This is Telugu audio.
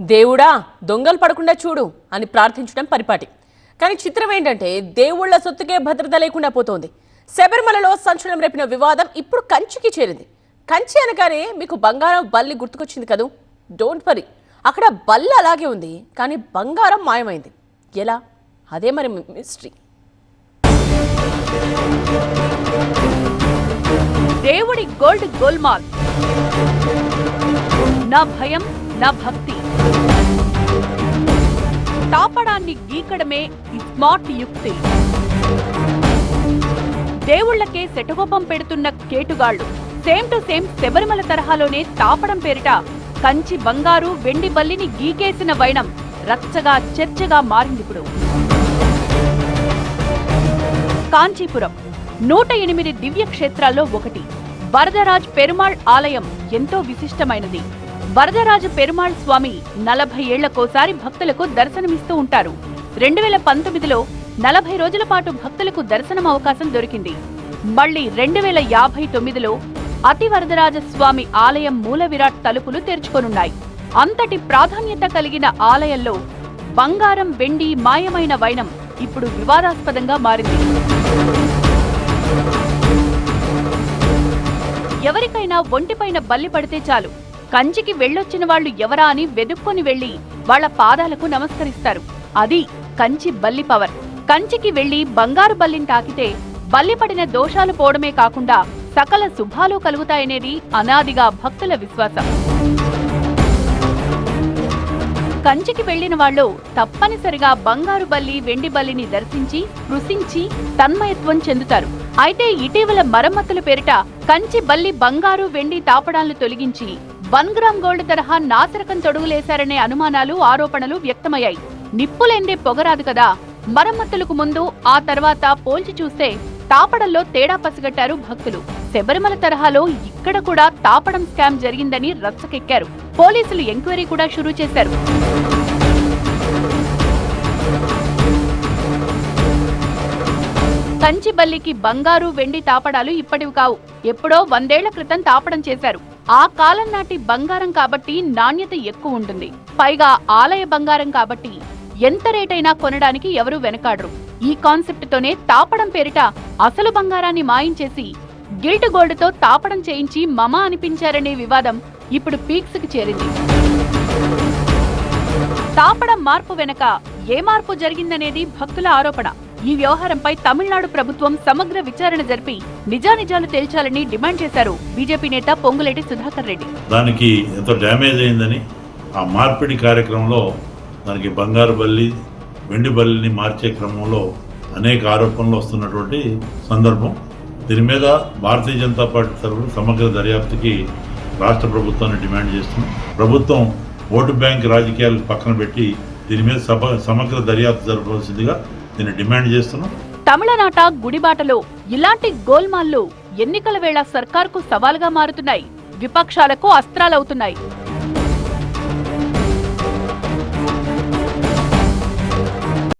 దేవుడా దొంగలు పడకుండా చూడు అని ప్రార్థించడం పరిపాటి. కానీ చిత్రం ఏంటంటే దేవుళ్ళ సొత్తుకే భద్రత లేకుండా పోతోంది. శబరిమలలో సంచలనం రేపిన వివాదం ఇప్పుడు కంచికి చేరింది. కంచి అనగానే మీకు బంగారం బల్లి గుర్తుకొచ్చింది కదూ? డోంట్ వరీ అక్కడ బల్లి అలాగే ఉంది కానీ బంగారం మాయమైంది. ఎలా? అదే మరి మిస్టరీ దేవుడి గోల్డ్ గోల్మాల్ నా భయం నా భక్తి. తాపడాన్ని గీకడమే స్మార్ట్ యుక్తి. దేవుళ్ళకే శటగోపం పెడుతున్న కేటుగాళ్ళు సేమ్ టు సేమ్ శబరిమల తరహాలోనే తాపడం పేరిట కంచి బంగారు వెండి బల్లిని గీకేసిన వైనం రచ్చగా చర్చగా మారిందిప్పుడు కాంచీపురం నూట ఎనిమిది దివ్య క్షేత్రాల్లో ఒకటి. వరదరాజ్ పెరుమాళ్ ఆలయం ఎంతో విశిష్టమైనది. వరదరాజ పెరుమాళ్ స్వామి నలభై ఏళ్ళకోసారి భక్తులకు దర్శనమిస్తూ ఉంటారు. రెండు వేల పంతొమ్మిదిలో నలభై రోజుల పాటు భక్తులకు దర్శనం అవకాశం దొరికింది. మళ్ళీ రెండు వేల యాభై తొమ్మిదిలో అతి వరదరాజ స్వామి ఆలయం మూల విరాట్ తలుపులు తెరుచుకొనున్నాయి. అంతటి ప్రాధాన్యత కలిగిన ఆలయంలో బంగారం వెండి మాయమైన వైనం ఇప్పుడు వివాదాస్పదంగా మారింది. ఎవరికైనా ఒంటిపైన బల్లి పడితే చాలు. కంచికి వెళ్ళొచ్చిన వాళ్ళు ఎవరా అని వెదుక్కొని వెళ్ళి వాళ్ళ పాదాలకు నమస్కరిస్తారు. అది కంచి బల్లి పవర్. కంచికి వెళ్ళి బంగారు బల్లిని తాకితే బల్లి పడిన దోషాలు పోవడమే కాకుండా సకల శుభాలు కలుగుతాయనేది అనాదిగా భక్తుల విశ్వాసం. కంచికి వెళ్ళిన వాళ్ళు తప్పనిసరిగా బంగారు బల్లి వెండి బల్లిని దర్శించి స్పృశించి తన్మయత్వం చెందుతారు. అయితే ఇటీవల మరమ్మతుల పేరిట కంచి బల్లి బంగారు వెండి తాపడాలను తొలగించి వన్ గ్రామ్ గోల్డ్ తరహా నాసిరకం తొడుగులేశారనే అనుమానాలు ఆరోపణలు వ్యక్తమయ్యాయి. నిప్పులేందే పొగరాదు కదా. మరమ్మతులకు ముందు ఆ తర్వాత పోల్చి చూస్తే తాపడంలో తేడా పసిగట్టారు భక్తులు. శబరిమల తరహాలో ఇక్కడ కూడా తాపడం స్కామ్ జరిగిందని రచ్చకెక్కారు. పోలీసులు ఎంక్వైరీ కూడా షురూ చేశారు. కంచిబల్లికి బంగారు వెండి తాపడాలు ఇప్పటివి కావు. ఎప్పుడో వందేళ్ళ క్రితం తాపడం చేశారు. ఆ కాలం నాటి బంగారం కాబట్టి నాణ్యత ఎక్కువ ఉంటుంది. పైగా ఆలయ బంగారం కాబట్టి ఎంత రేటైనా కొనడానికి ఎవరూ వెనకాడరు. ఈ కాన్సెప్ట్ తోనే తాపడం పేరిట అసలు బంగారాన్ని మాయించేసి గిల్ట్ గోల్డ్తో తాపడం చేయించి మమ అనిపించారనే వివాదం ఇప్పుడు పీక్స్కి చేరింది. తాపడం మార్పు వెనక ఏ మార్పు జరిగిందనేది భక్తుల ఆరోపణ. ఈ వ్యవహారంపై తమిళనాడు ప్రభుత్వం సమగ్ర విచారణ జరిపి నిజానిజాలు తేల్చాలని డిమాండ్ చేశారు బీజేపీ నేత పొంగులేటి సుధాకర్ రెడ్డి. దానికి ఎంతో డ్యామేజ్ అయిందని ఆ మార్పిడి కార్యక్రమంలో దానికి బంగారు బల్లి వెండి బల్లిని మార్చే క్రమంలో అనేక ఆరోపణలు వస్తున్నటువంటి సందర్భం. దీని మీద భారతీయ జనతా పార్టీ తరఫున సమగ్ర దర్యాప్తుకి రాష్ట్ర ప్రభుత్వాన్ని డిమాండ్ చేస్తున్నాం. ప్రభుత్వం ఓటు బ్యాంక్ రాజకీయాలు పక్కన పెట్టి దీని మీద సభ సమగ్ర దర్యాప్తు జరపవలసిందిగా దీన్ని డిమాండ్ చేస్తున్నాం. తమిళనాట గుడిబాటలో ఇలాంటి గోల్మాల్లు ఎన్నికల వేళ సర్కార్కు సవాలుగా మారుతున్నాయి. విపక్షాలకు అస్త్రాలవుతున్నాయి.